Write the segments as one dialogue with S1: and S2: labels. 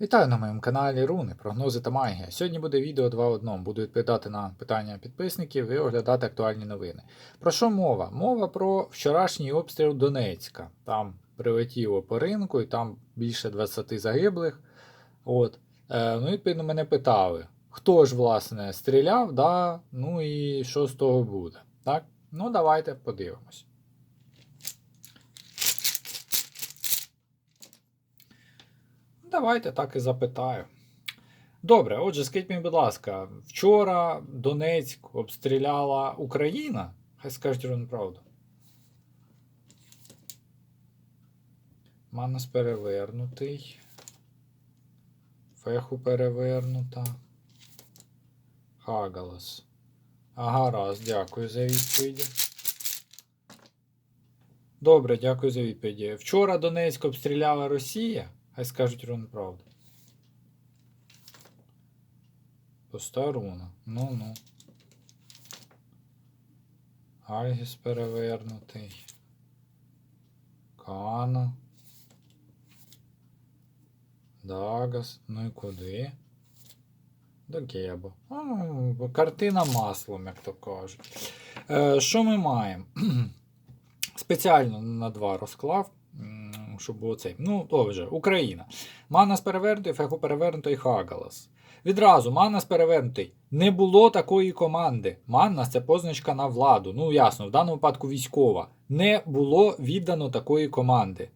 S1: Вітаю на моєму каналі Руни, прогнози та магія. Сьогодні буде відео 2 в одному. Буду відповідати на питання підписників і оглядати актуальні новини. Про що мова? Мова про вчорашній обстріл Донецька. Там прилетіло по ринку і там більше 20 загиблих. От. Е, ну, відповідно, мене питали, хто ж, власне, стріляв, да? ну і що з того буде. Так? Ну, давайте подивимось. Давайте так і запитаю. Добре, отже, скажіть мені, будь ласка, вчора Донецьк обстріляла Україна? Хай скажуть вам правду. Манус перевернутий. Феху перевернута. Хагалас. Ага, раз, дякую за відповіді. Добре, дякую за відповіді. Вчора Донецьк обстріляла Росія? Хай скажуть рун правду. Пуста руна. Ну-ну. Альгіс перевернутий. Кана. Дагас. Ну і куди? До Гебо. Ну, картина маслом, як то кажуть. Е, що ми маємо? Спеціально на два розклав, щоб було цей. Ну, то вже, Україна. Манас перевернутий, феху перевернутий Хагалас. Відразу, Маннас перевернутий. Не було такої команди. Маннас це позначка на владу. Ну, ясно, в даному випадку військова. Не було віддано такої команди.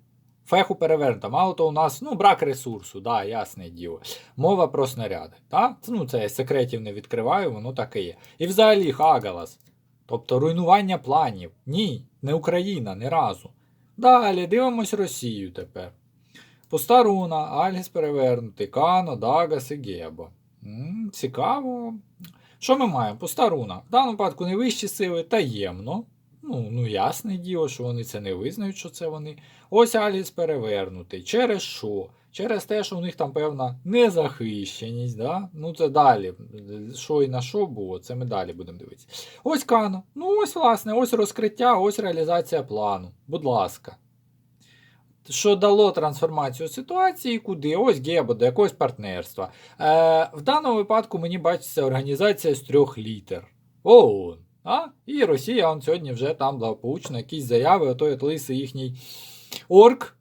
S1: Феху перевернута. Мало то у нас ну, брак ресурсу, да, ясне діло. Мова про снаряди. Та? Ну, це я секретів не відкриваю, воно так і є. І взагалі Хагалас. Тобто руйнування планів. Ні, не Україна, не разу. Далі дивимось Росію тепер. Постаруна, Альгіс перевернутий, Кано, Дагас і Гебо. Цікаво. Що ми маємо? Постаруна. В даному випадку не вищі сили таємно. Ну, ну, ясне діло, що вони це не визнають, що це вони. Ось Альгіс перевернутий. Через що? Через те, що у них там певна незахищеність. Да? Ну, це далі. Що і на що було, це ми далі будемо дивитися. Ось Кано. Ну, ось, власне, ось розкриття, ось реалізація плану. Будь ласка. Що дало трансформацію ситуації, куди? Ось Гебо, до якогось партнерства. Е, в даному випадку мені бачиться організація з трьох літер. ООН. А? І Росія он сьогодні вже там благополучно якісь заяви, отой от лисий їхній орк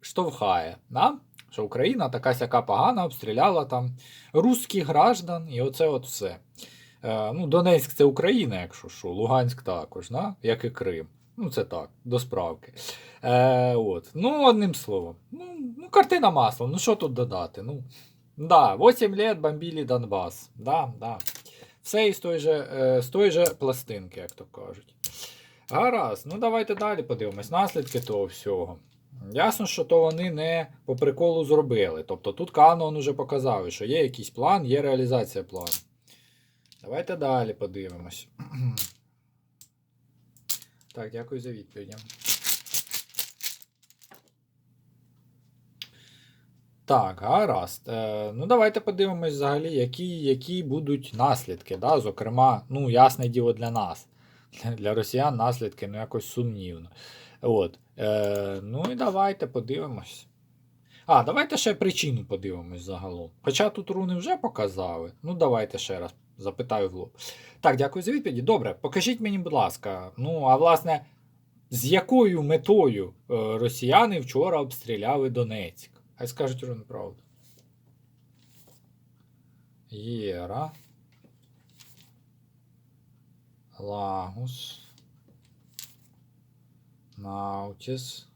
S1: штовхає. Да? Що Україна така сяка погана обстріляла там русських граждан, і оце от все. Е, ну, Донецьк це Україна, якщо що, Луганськ також, да? як і Крим. Ну, це так, до справки. Е, от. Ну, одним словом. Ну, ну, картина маслом, ну що тут додати? Ну, да, 8 лет бомбили Донбас. Да, да. Все із той же, е, з тої же пластинки, як то кажуть. Гаразд, ну давайте далі подивимось. Наслідки того всього. Ясно, що то вони не по приколу зробили. Тобто тут Канон уже показав, що є якийсь план, є реалізація плану. Давайте далі подивимось. Так, дякую за відповіді. Так, гаразд. Е, ну, давайте подивимось взагалі, які, які будуть наслідки. Да? Зокрема, ну, ясне діло для нас. Для росіян наслідки ну, якось сумнівно. От. Е, ну і давайте подивимось. А, давайте ще причину подивимось загалом. Хоча тут руни вже показали. Ну, давайте ще раз запитаю в лоб. Так, дякую за відповіді. Добре, покажіть мені, будь ласка. Ну, а власне, з якою метою е, росіяни вчора обстріляли Донецьк? Хай скажуть руни правду. Єра. Лагус. Наутіс.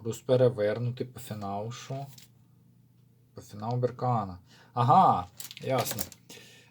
S1: Урус перевернутий по фіналу що? По фіналу Беркана. Ага, ясно.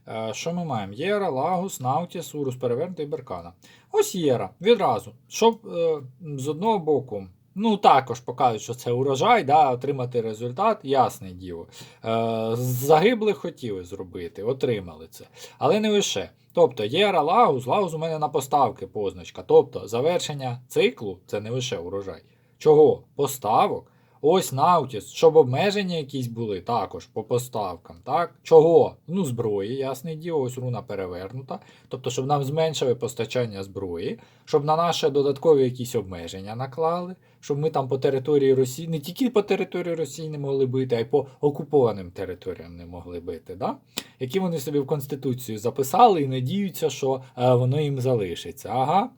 S1: Е, що ми маємо? Єра, Лагус, Наутіс, Урус перевернутий Беркана. Ось Єра. Відразу. Щоб е, з одного боку. Ну, також показують, що це урожай, да, отримати результат, ясне діло. Е, загиблих хотіли зробити, отримали це. Але не лише. Тобто Єра Лагус, Лагус у мене на поставки позначка. Тобто завершення циклу це не лише урожай. Чого? Поставок. Ось Наутіс, щоб обмеження якісь були також по поставкам. Так? Чого? Ну, зброї, ясне діло, ось руна перевернута. Тобто, щоб нам зменшили постачання зброї, щоб на наше додаткові якісь обмеження наклали, щоб ми там по території Росії, не тільки по території Росії не могли бити, а й по окупованим територіям не могли бити. Да? Які вони собі в Конституцію записали і надіються, що е, воно їм залишиться. Ага.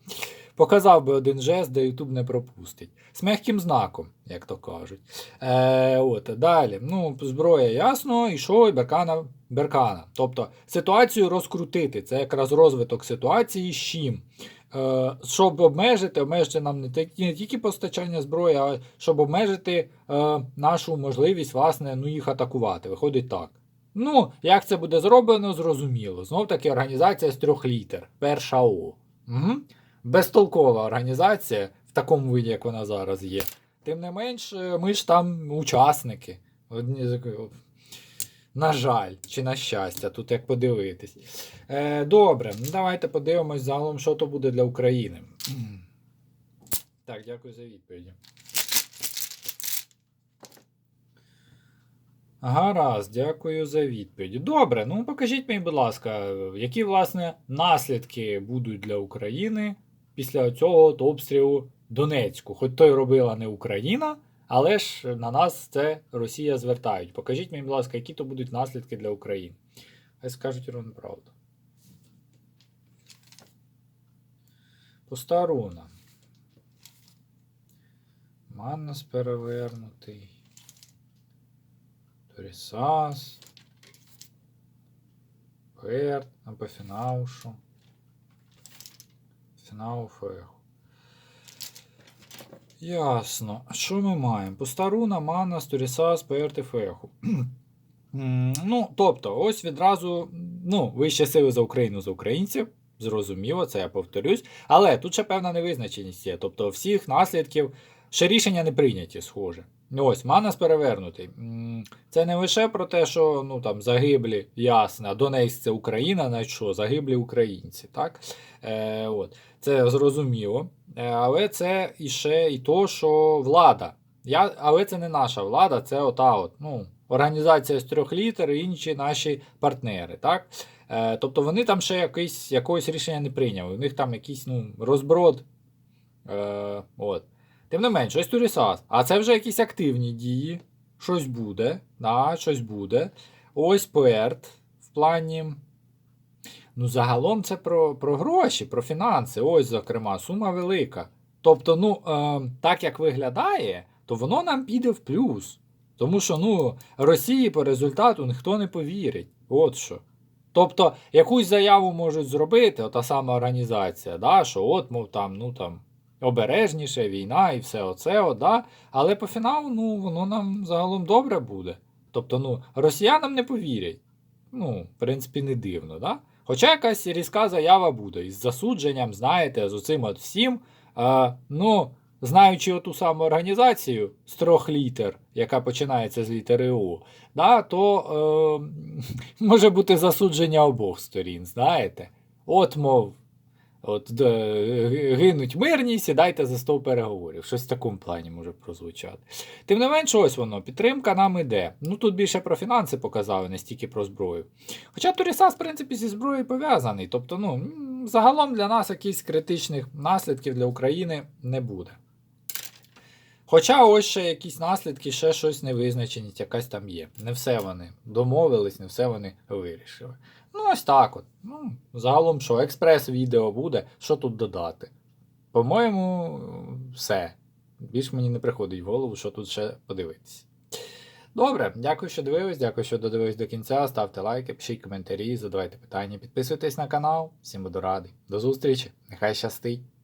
S1: Показав би один жест, де Ютуб не пропустить. З м'яким знаком, як то кажуть. Е, от, далі. Ну, зброя ясно, і що, і беркана, беркана. Тобто ситуацію розкрутити. Це якраз розвиток ситуації з чим. Е, щоб обмежити, обмежити нам не тільки постачання зброї, а щоб обмежити е, нашу можливість, власне, ну, їх атакувати. Виходить так. Ну, як це буде зроблено, зрозуміло. Знов таки організація з трьох літер. Перша О. Угу. Безтолкова організація в такому виді, як вона зараз є. Тим не менш, е, ми ж там учасники. Одні На жаль, чи на щастя, тут як подивитись. Е, добре, ну давайте подивимось загалом, що то буде для України. Так, дякую за відповіді. Гаразд, дякую за відповідь. Добре, ну покажіть мені, будь ласка, які власне наслідки будуть для України після цього обстрілу Донецьку? Хоч той робила не Україна, але ж на нас це Росія звертають. Покажіть мені, будь ласка, які то будуть наслідки для України. Хай скажуть рівно правду. Пуста руна. Маннас перевернутий. Торісас. Перт, Ампофінаушу. Фінау феху. Ясно. Що ми маємо? Постаруна, манна, сторіса, Торісас, Перт феху. Ну, тобто, ось відразу, ну, вище сили за Україну за українців. Зрозуміло, це я повторюсь. Але тут ще певна невизначеність є. Тобто, всіх наслідків ще рішення не прийняті, схоже. Ну, Ось, Манас перевернутий. Це не лише про те, що ну, там, загиблі, ясно, Донецьк це Україна, навіть що, загиблі українці. так? Е, от. Це зрозуміло. Е, але це іще і то, що влада. Я, але це не наша влада, це ота от, ну, організація з трьох літер і інші наші партнери. так? Е, тобто вони там ще якийсь, якогось рішення не прийняли. У них там якийсь ну, розброд. Е, от. Тим не менш, ось Турісас. А це вже якісь активні дії. Щось буде. Да, щось буде. Ось Перт в плані. Ну, загалом це про, про гроші, про фінанси. Ось, зокрема, сума велика. Тобто, ну, е, так як виглядає, то воно нам піде в плюс. Тому що, ну, Росії по результату ніхто не повірить. От що. Тобто, якусь заяву можуть зробити, ота сама організація, да, що от, мов там, ну там, обережніше, війна і все оце, да, але по фіналу, ну, воно нам загалом добре буде. Тобто, ну, росіянам не повірять. Ну, в принципі, не дивно, да? Хоча якась різка заява буде із засудженням, знаєте, з оцим от всім. Е, ну, знаючи оту саму організацію з літер, яка починається з літери У, да, то е, може бути засудження обох сторін, знаєте. От, мов, от, гинуть мирні, сідайте за стол переговорів. Щось в такому плані може прозвучати. Тим не менш, ось воно, підтримка нам іде. Ну тут більше про фінанси показали, не стільки про зброю. Хоча Турісас, в принципі, зі зброєю пов'язаний. Тобто, ну, загалом для нас якихось критичних наслідків для України не буде. Хоча ось ще якісь наслідки, ще щось невизначеність, якась там є. Не все вони домовились, не все вони вирішили. Ну, ось так от. Ну, загалом, що, експрес-відео буде, що тут додати? По-моєму, все. Більш мені не приходить в голову, що тут ще подивитися. Добре, дякую, що дивились, дякую, що додивились до кінця. Ставте лайки, пишіть коментарі, задавайте питання, підписуйтесь на канал. Всім буду радий. До зустрічі, нехай щастить!